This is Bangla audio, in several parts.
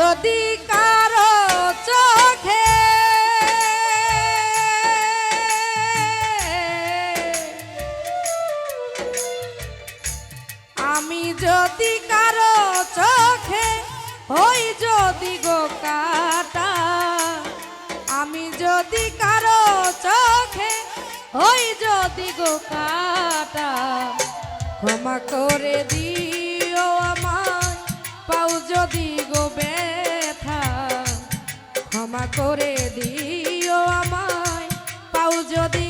যদি কারও চোখে আমি যদি কারও চোখে হই যদি গো কাটা, আমি যদি কারও চোখে হই যদি গো কাটা, ক্ষমা করে দিও আমায়, পাও যদি ক্ষমা করে দিও আমায়। পাও যদি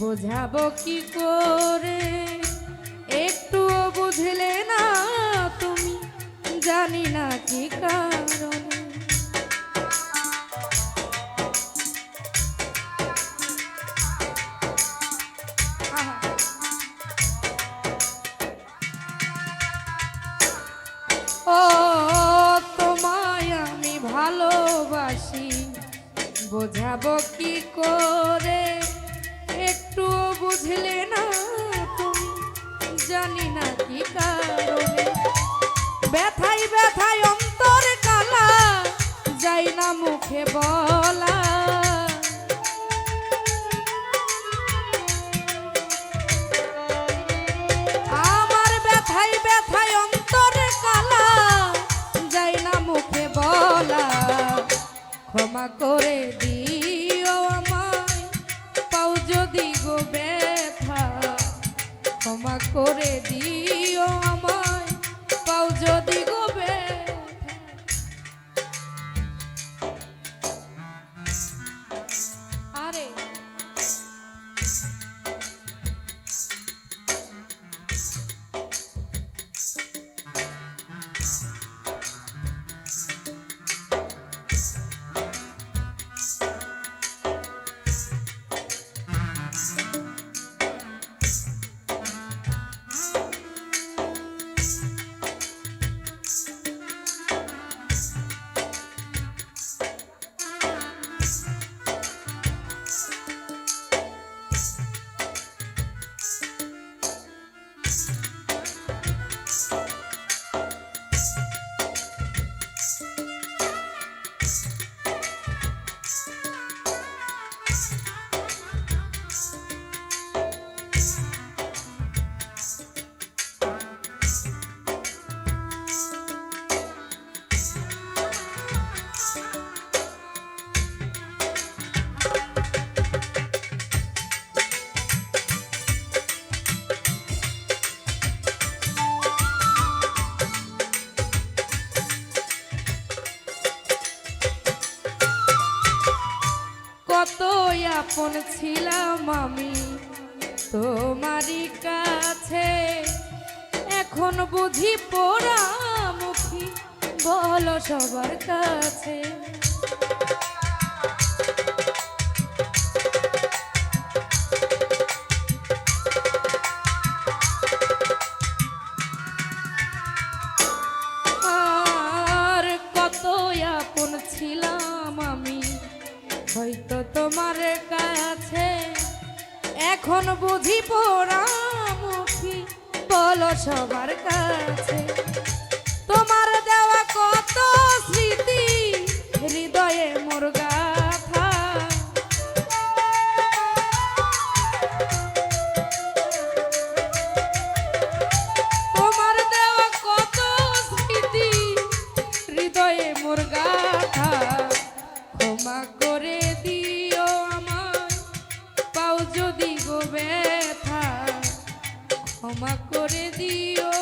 বোঝাবো কি করে? একটু বুঝলে না তুমি, জানি না কি কারণে। ও, তোমায় আমি ভালোবাসি, বোঝাবো কি করে? বুঝলে না তুমি, জানি না কি কারণে। ব্যথাই অন্তর কালা, যাই না মুখে বলা। আমার ব্যথাই অন্তরে কালা, যাই না মুখে বলা। ক্ষমা করে দিও। ক্ষমা করে দিও আমায়। পাও যদি গো আমি তোমারই কাছে এখন বুঝি পোড়ামুখী বলো সবার কাছে। ছিলাম আমি হয়তো তোমার কাছে এখন বুঝি পোড়ামুখী বলো সবার কাছে তোমার দেওয়া কত স্মৃতি? You.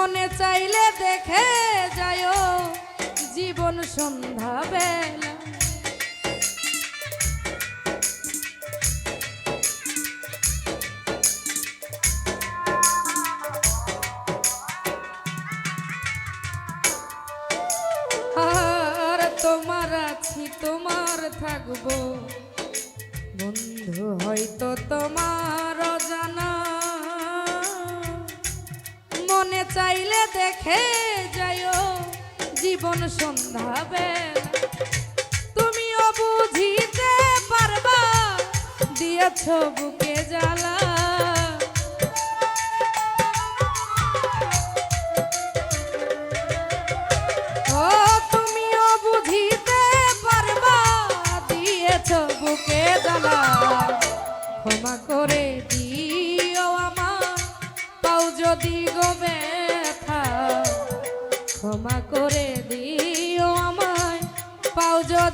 মনে চাইলে দেখে যায়। জীবন সন্ধ্যা বেলা। তোমার আছি তোমার থাকব। বন্ধু হয়তো তোমার দেখে যায় জীবন সন্ধাবে তুমিও বুঝিতে পারবা দিয়েছ বুকে জ্বালা।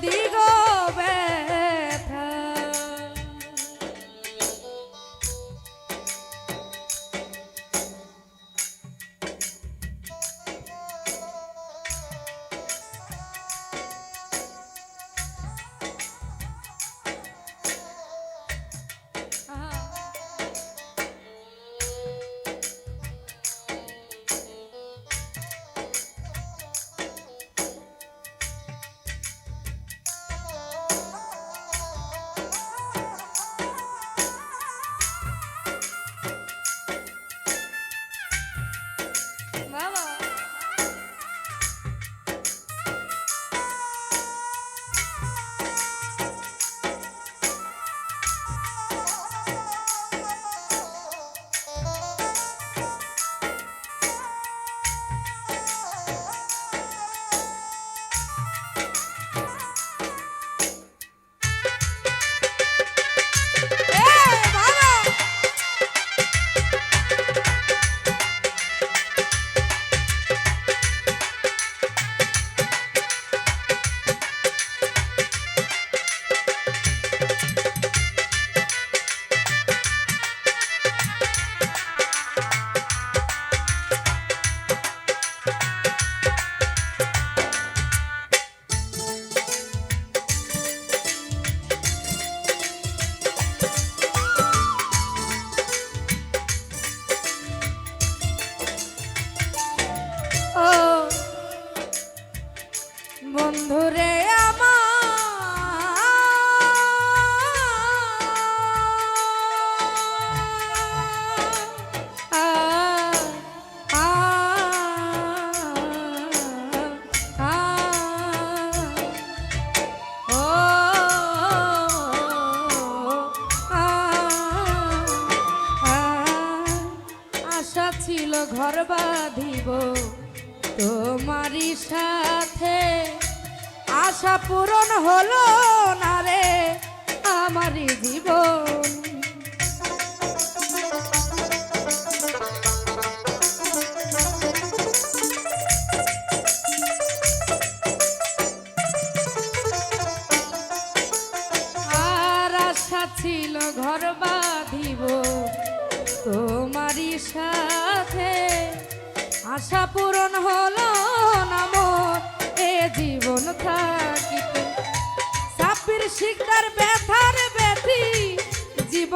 ती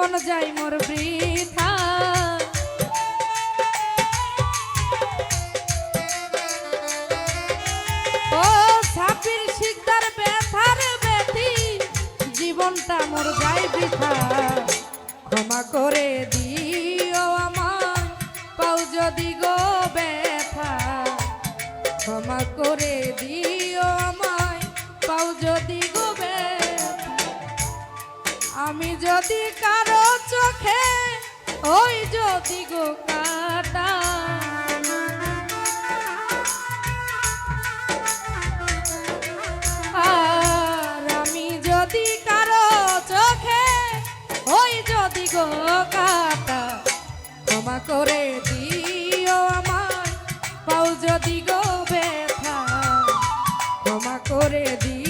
জীবন যাই মোর বৃথা। ও সাপির শিকদার ব্যথার ব্যথি, জীবনটা মোর যাই বৃথা। ক্ষমা করে দিও আমার পাও যদি গো যদি কারও চোখে, ওই যদি গো কাটা আর আমি যদি কারও চোখে, ওই যদি গো কাটা ক্ষমা করে দিও আমায়, পাও যদি গো ব্যথা। ক্ষমা করে দিও